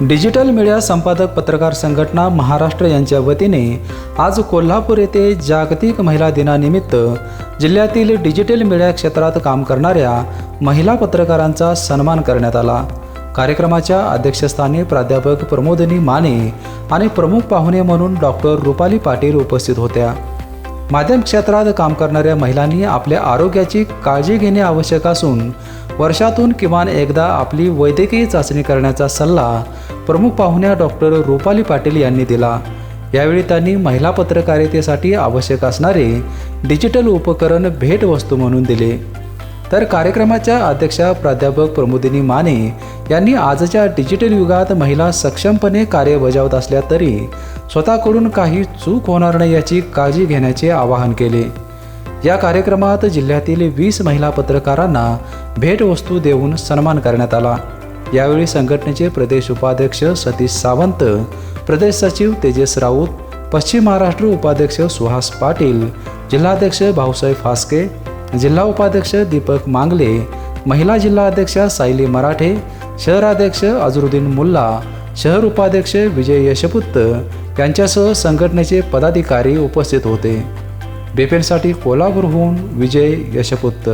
Digital media संपादक पत्रकार संघटना महाराष्ट्र यांच्या वतीने आज कोल्हापूर येथे जागतिक महिला दिनानिमित्त जिल्ह्यातील डिजिटल मीडिया क्षेत्रात काम करणाऱ्या महिला पत्रकारांचा सन्मान करण्यात आला. कार्यक्रमाच्या अध्यक्षस्थानी प्राध्यापक प्रमोदिनी माने आणि प्रमुख पाहुणे म्हणून डॉक्टर रुपाली पाटील उपस्थित होत्या. माध्यम क्षेत्रात काम करणाऱ्या महिलांनी आपल्या आरोग्याची काळजी घेणे आवश्यक असून वर्षातून किमान एकदा आपली वैद्यकीय चाचणी करण्याचा सल्ला प्रमुख पाहुण्या डॉक्टर रुपाली पाटील यांनी दिला. यावेळी त्यांनी महिला पत्रकारितेसाठी आवश्यक असणारे डिजिटल उपकरण भेटवस्तू म्हणून दिले. तर कार्यक्रमाच्या अध्यक्षा प्राध्यापक प्रमोदिनी माने यांनी आजच्या डिजिटल युगात महिला सक्षमपणे कार्य बजावत असल्या तरी स्वतःकडून काही चूक होणार नाही याची काळजी घेण्याचे आवाहन केले. या कार्यक्रमात जिल्ह्यातील वीस महिला पत्रकारांना भेटवस्तू देऊन सन्मान करण्यात आला. यावेळी संघटनेचे प्रदेश उपाध्यक्ष सतीश सावंत प्रदेश सचिव तेजस राऊत पश्चिम महाराष्ट्र उपाध्यक्ष सुहास पाटील जिल्हाध्यक्ष भाऊसाहेब फास्के जिल्हा उपाध्यक्ष दीपक मांगले महिला जिल्हाध्यक्षा सायली मराठे शहराध्यक्ष अजरुद्दीन मुल्ला शहर उपाध्यक्ष विजय यशपुत्त यांच्यासह संघटनेचे पदाधिकारी उपस्थित होते. बेपेनसाठी कोल्हापूरहून विजय यशपुत्त